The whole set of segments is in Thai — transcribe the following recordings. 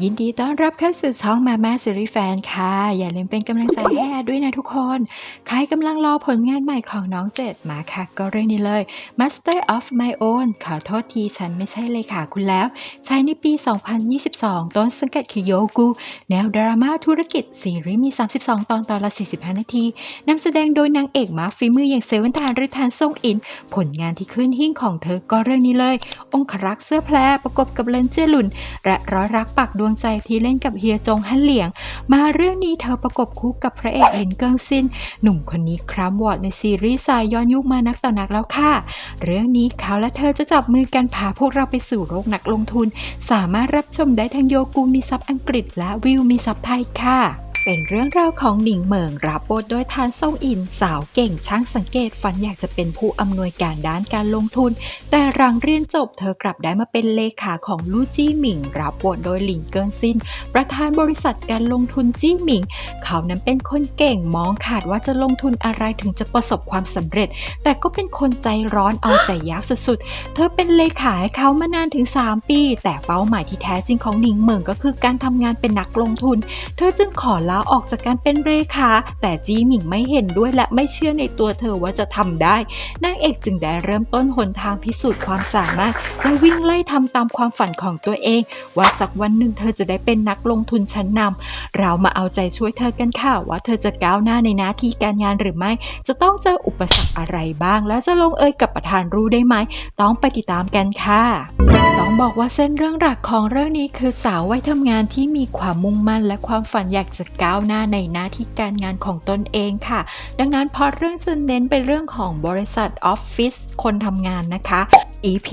ยินดีต้อนรับเข้าสู่ช่องมาม่าซีรีส์แฟนค่ะ อย่าลืมเป็นกำลังใจให้แอดด้วยนะทุกคน ใครกำลังรอผลงานใหม่ของน้องเจ็ดมาค่ะ ก็เรื่องนี้เลย Master of My Own ขอโทษทีฉันไม่ใช่เลยค่ะคุณแล้ว ใช้ในปี 2022 ต้นสังกัดคือโยกูแนวดราม่าธุรกิจซีรีส์มี 32 ตอนตอนละ 45 นาทีนำแสดงโดยนางเอกมาฝีมืออย่างเซเว่นทานหรือทานซ่งอิน ผลงานที่ขึ้นหิ้งของเธอก็เรื่องนี้เลย องครักษ์เสื้อแพรประกบกับเลนเจยหลุนและร้อยรักปักดดวงใจที่เล่นกับเฮียจงฮั่นเหลียง มาเรื่องนี้เธอประกบคู่กับพระเอกลินเกิงซิน หนุ่มคนนี้ครามวอดในซีรีส์สายย้อนยุคมานักต่อนักแล้วค่ะ เรื่องนี้เขาและเธอจะจับมือกันพาพวกเราไปสู่โลกนักลงทุน สามารถรับชมได้ทางโยกูมีซับอังกฤษและวิวมีซับไทยค่ะ เป็นเรื่องราวของหนิงเหมิงรับบทโดยทานซ่งอิน สาวเก่งช่างสังเกตฝันอยากจะเป็นผู้อำนวยการด้านการลงทุน แต่หลังเรียนจบเธอกลับได้มาเป็นเลขาของลู่จี้หมิง รับบทโดยหลิงเกินซิน ประธานบริษัทการลงทุนจี้หมิง เขานั้นเป็นคนเก่งมองขาดว่าจะลงทุนอะไรถึงจะประสบความสำเร็จ แต่ก็เป็นคนใจร้อนเอาใจยากสุดๆ เธอเป็นเลขาให้เขามานานถึง 3 ปี แต่เป้าหมายที่แท้จริงของหนิงเหมิงก็คือการทำงานเป็นนักลงทุน เธอจึงขอลาออกจากการเป็นเลขาแต่จีหมิงไม่เห็นด้วยและไม่เชื่อในตัวเธอว่าจะทำได้ นางเอกจึงได้เริ่มต้นหนทางพิสูจน์ความสามารถและวิ่งไล่ทำตามความฝันของตัวเอง ว่าสักวันหนึ่งเธอจะได้เป็นนักลงทุนชั้นนำเรามาเอาใจช่วยเธอกันค่ะว่าเธอจะก้าวหน้าในหน้าที่การงานหรือไม่ จะต้องเจออุปสรรคอะไรบ้าง แล้วจะลงเอยกับประธานรู้ได้ไหม ต้องไปติดตามกันค่ะต้องบอกว่าเส้นเรื่องหลักของเรื่องนี้คือสาววัยทำงานที่มีความมุ่งมั่นและความฝันอยากจะก้าวหน้าในหน้าที่การงานของตนเองค่ะ ดังนั้นพอเรื่องจะเน้นไปเรื่องของบริษัทออฟฟิศคนทำงานนะคะ EP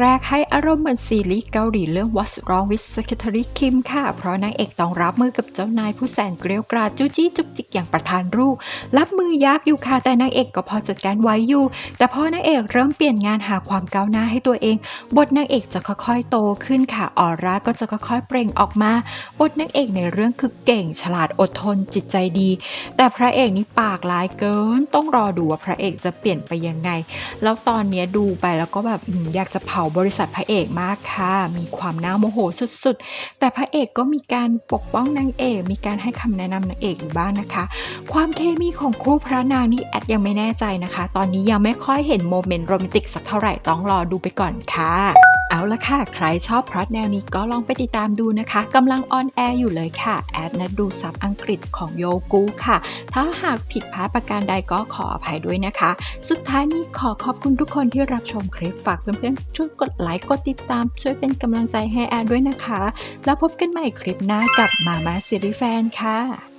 แรก ๆ ให้อารมณ์เหมือนซีรีส์เกาหลีเรื่อง What's Wrong with Secretary Kim ค่ะ เพราะนางเอกต้องรับมือกับเจ้านายผู้แสนเกลียวกราดจู้จี้จุกจิกอย่างประธานรูปรับมือยากอยู่ค่ะ แต่นางเอกก็พอจัดการไว้อยู่ แต่พอนางเอกเริ่มเปลี่ยนงานหาความก้าวหน้าให้ตัวเอง บทนางเอกจะค่อยๆโตขึ้นค่ะออร่าก็จะค่อยๆเปล่งออกมา บทนางเอกในเรื่องคือเก่งฉลาดอดทนจิตใจดี แต่พระเอกนี่ปากร้ายเกิน ต้องรอดูว่าพระเอกจะเปลี่ยนไปยังไง แล้วตอนนี้ดูไปแล้วก็แบบอยากจะเผาบริษัทพระเอกมากค่ะ มีความน่าโมโหสุดๆ แต่พระเอกก็มีการปกป้องนางเอก มีการให้คำแนะนำนางเอกอยู่บ้างนะคะ ความเคมีของคู่พระนางนี่แอดยังไม่แน่ใจนะคะ ตอนนี้ยังไม่ค่อยเห็นโมเมนต์โรแมนติกสักเท่าไหร่ต้องรอดูไปก่อนค่ะเอาละค่ะ ใครชอบพล็อตแนวนี้ก็ลองไปติดตามดูนะคะ กำลังออนแอร์อยู่เลยค่ะ แอดนัดดูซับอังกฤษของโยกูค่ะ ถ้าหากผิดพลาดประการใดก็ขออภัยด้วยนะคะ สุดท้ายนี้ขอขอบคุณทุกคนที่รับชมคลิปฝากเพื่อนๆช่วยกดไลค์กดติดตาม ช่วยเป็นกำลังใจให้แอนด้วยนะคะ แล้วพบกันใหม่คลิปหน้ากับมามาซีรีส์แฟนค่ะ